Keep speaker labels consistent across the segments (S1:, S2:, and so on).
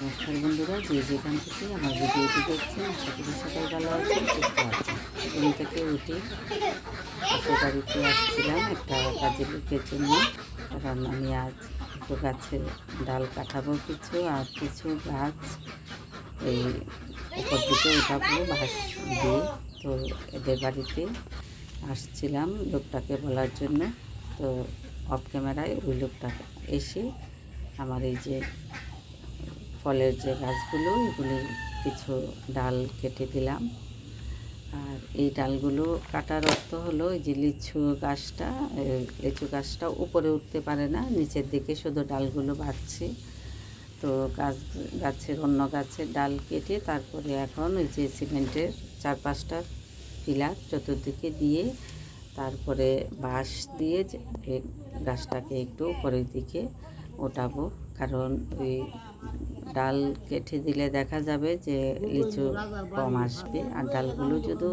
S1: নমস্কার বন্ধুরা, যে যেখান থেকে আমার ভিডিওটি দেখছেন, আশা করি সবাই ভালো আছেন, সুস্থ আছেন। থেকে উঠে বাড়িতে আসছিলাম, একটা কাজের লোকের জন্য কারণ আমি আজ একটু গাছের ডাল কাটাবো কিছু, আর কিছু গাছ এই উপর দিকে উঠাবো, বাঁশ দিয়ে। তো এদের বাড়িতে আসছিলাম লোকটাকে বলার জন্য। তো অফ ক্যামেরায় ওই লোকটা এসে আমার এই যে ফলের যে গাছগুলো, এগুলি কিছু ডাল কেটে দিলাম। আর এই ডালগুলো কাটার অর্থ হলো, এই যে লিচু গাছটা লিচু গাছটা উপরে উঠতে পারে না, নিচের দিকে শুধু ডালগুলো বাড়ছে। তো গাছ, গাছের অন্য গাছের ডাল কেটে তারপরে এখন ওই যে সিমেন্টের চার পাঁচটা পিলার চতুর্দিকে দিয়ে তারপরে বাঁশ দিয়ে গাছটাকে একটু উপরের দিকে ওঠাবো। কারণ ওই ডাল কেটে দিলে দেখা যাবে যে লিচু কম আসবে। আর ডালগুলো যদি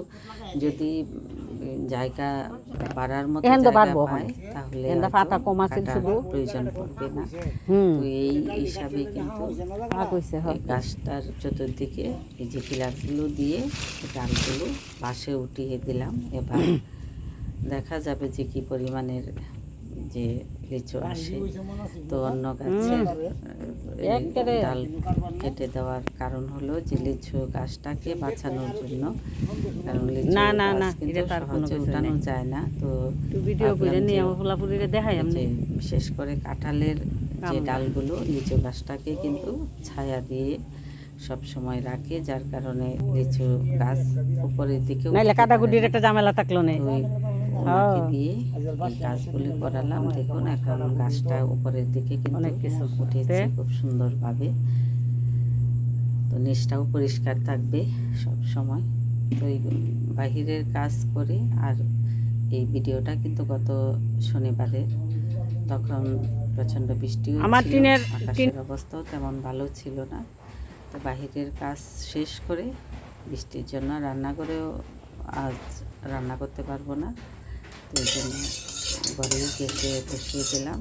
S1: যদি জায়গা বাড়ার মতো তাহলে
S2: পাতা কম আছে শুধু।
S1: প্রয়োজন পড়বে না।
S2: হুম।
S1: তো এই হিসাবে কিন্তু গাছটার চতুর্দিকে এই যে পিলারগুলো দিয়ে ডালগুলো পাশে উঠিয়ে দিলাম। এবার দেখা যাবে যে কি পরিমাণের যে লিচু আসে তো অন্য গাছের ডাল কেটে দেওয়ার কারণ হলো যে লিচু গাছটাকে বাঁচানোর জন্য। কারণ
S2: না, না, না, এটা তার
S1: সহজে উঠানো যায় না। তো
S2: ভিডিও করে নিয়ে
S1: যে-
S2: আমার ফুলাফুলিরে দেখাই আমি।
S1: বিশেষ করে কাঁঠালের যে ডালগুলো লিচু গাছটাকে কিন্তু ছায়া দিয়ে সব সময় রাখে যার কারণে লিচু গাছ উপরের দিকে
S2: নাইলে কাটাকুটির একটা ঝামেলা থাকল না।
S1: ওনাকে দিয়ে এই গাছগুলি করালাম। দেখুন এখন গাছটা উপরের দিকে কিন্তু
S2: অনেক কিছু
S1: উঠেছে? খুব সুন্দরভাবে। তো নিচটাও পরিষ্কার থাকবে সব সময়। তো এই বাহিরের কাজ করে আর এই ভিডিওটা কিন্তু গত শনিবারে তখন প্রচণ্ড
S2: আমার টিনের-
S1: আকাশের অবস্থাও তেমন ভালো ছিল না। তো বাহিরের কাজ শেষ করে বৃষ্টির জন্য রান্না করেও আজ রান্না করতে পারব না। তো এই জন্য ঘরেই গ্যাসে বসিয়ে দিলাম।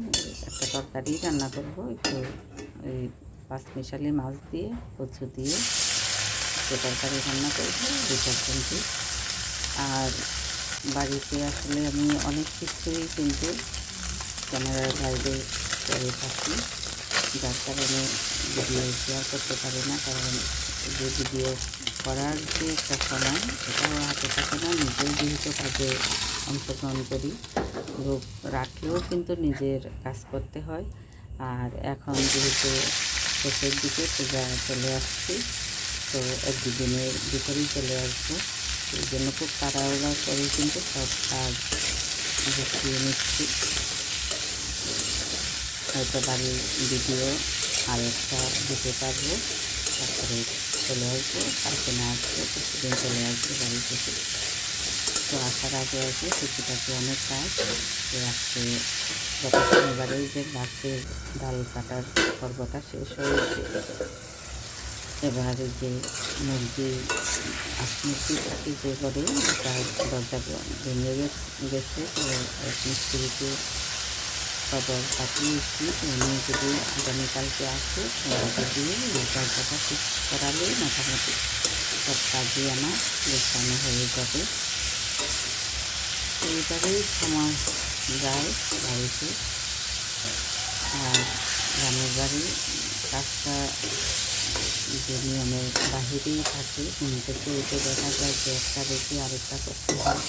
S1: একটা তরকারি রান্না করব, একটু ওই পাঁচমিশালি মাছ দিয়ে, কচু দিয়ে। একটু তরকারি রান্না করব বিসর্জনটি আর বাড়িতে আসলে আমি অনেক কিছুই কিন্তু ক্যামেরার বাইরে করে থাকি। যার কারণে ভিডিও শেয়ার করতে পারি না, কারণ যে ভিডিও করার যে একটা সময় সেটাও হাতে থাকে না নিজেও যেহেতু কাজে অংশগ্রহণ করি লোক রাখলেও কিন্তু নিজের কাজ করতে হয়। আর এখন যেহেতু শেষের দিকে পূজা চলে আসছি, তো এক দুদিনের ভিতরেই চলে আসব। সেই জন্য খুব তাড়াহুড়া করে কিন্তু সব কাজ গুছিয়ে নিচ্ছি। হয়তো বাড়ির ভিডিও আর একটা দিতে পারব, তারপরে চলে আসব, কালকে না আসব কিছুদিন চলে আসব বাড়ি থেকে। তো আসার আগে আগে টুকিটাকি অনেক কাজ? আজকে গত শনিবারেই যে গাছের ডাল কাটার পর্বটা শেষ হয়েছে। এবারে যে মুরগি থাকে যে করে ওটা দরজা ভেঙে গেছে তো মিস্ত্রিকে খবর পাঠিয়েছি উনি যদি আগামীকালকে আসে ওনাকে দিয়ে এই দরজাটা ঠিক করালে মোটামুটি সব কাজই আমার গোছানো হয়ে যাবে। এইভাবেই সময় যায় বাড়িতে। আর গ্রামের বাড়ি কাজটা যে নিয়মের বাহিরেই থাকে, ঘুম থেকে উঠে দেখা যায় যে একটা বেশি আরেকটা করতে হয়।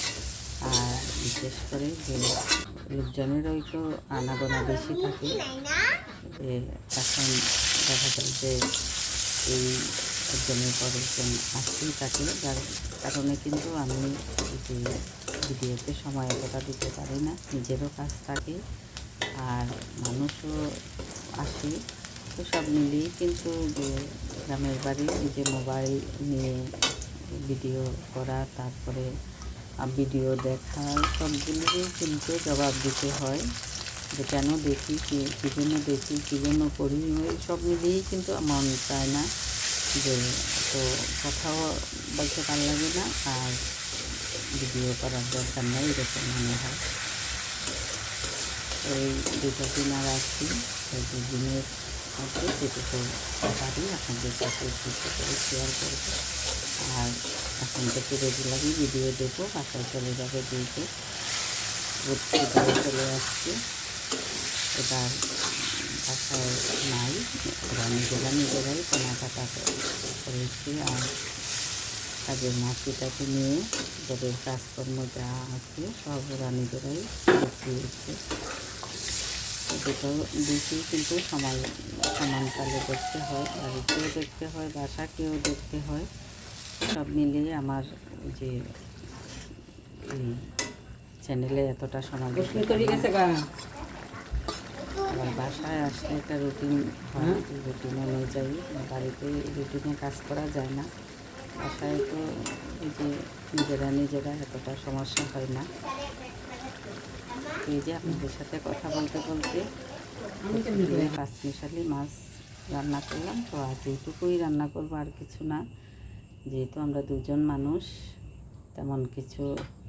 S1: আর বিশেষ করে যে লোকজনেরও একটু আনাগোনা বেশি থাকে। যে এখন দেখা যায় যে এই একজনের পর একজন আসতেই থাকে যার কারণে কিন্তু আমি যে ভিডিওতে সময় এতটা দিতে পারি না। নিজেরও কাজ থাকে, আর মানুষও আসে। তো সব মিলিয়েই কিন্তু যে গ্রামের বাড়ি, যে মোবাইল নিয়ে ভিডিও করা, তারপরে ভিডিও দেখা সবগুলোরই কিন্তু জবাব দিতে হয়। যে কেন দেখি কী জন্য দেখি, কী জন্য করি সব মিলিয়েই কিন্তু মন চায় না যে, তো কথাও বলতে ভালো লাগে না আর ভিডিও করার দরকার নেই, এরকম মনে হয়। এই দুটো দিন আর আসছি এই দুদিনের মধ্যে যেটুকু পারি আপনাদের সাথে শেয়ার করব। আর এখন তো থেকে রেগুলারই ভিডিও দেবো বাসায় চলে যাবে দিতে ঘুরে চলে আসছে। এবার বাসায় নাই ওরা নিজেরা নিজেরাই কেনাকাটা করেছি। আর কাজের মাসিটাকে নিয়ে যাদের কাজকর্ম যা আছে সব ওরা নিজেরাই দেখিয়েছে। দুটো দুটি কিন্তু সমান সমানকালে দেখতে হয়, বাড়িতেও দেখতে হয়, বাসাকেও দেখতে হয়। সব মিলিয়ে আমার যে এই চ্যানেলে এতটা সময়। আবার বাসায় আসলে একটা রুটিন হয় রুটিন অনুযায়ী বাড়িতে রুটিনে কাজ করা যায় না। বাসায় তো এই যে নিজেরা নিজেরা এতটা সমস্যা হয় না। এই যে আপনাদের সাথে কথা বলতে বলতে পাঁচ মিশালি মাছ রান্না করলাম তো আজ এইটুকুই রান্না করব আর কিছু না। যেহেতু আমরা দুজন মানুষ, তেমন কিছু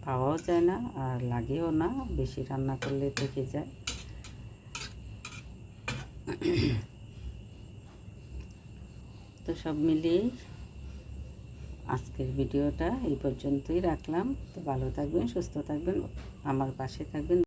S1: পাওয়াও যায় না আর লাগেও না, বেশি রান্না করলে থেকে যায়। তো সব মিলিয়েই আজকের ভিডিওটা এই পর্যন্তই রাখলাম। তো ভালো থাকবেন, সুস্থ থাকবেন, আমার পাশে থাকবেন।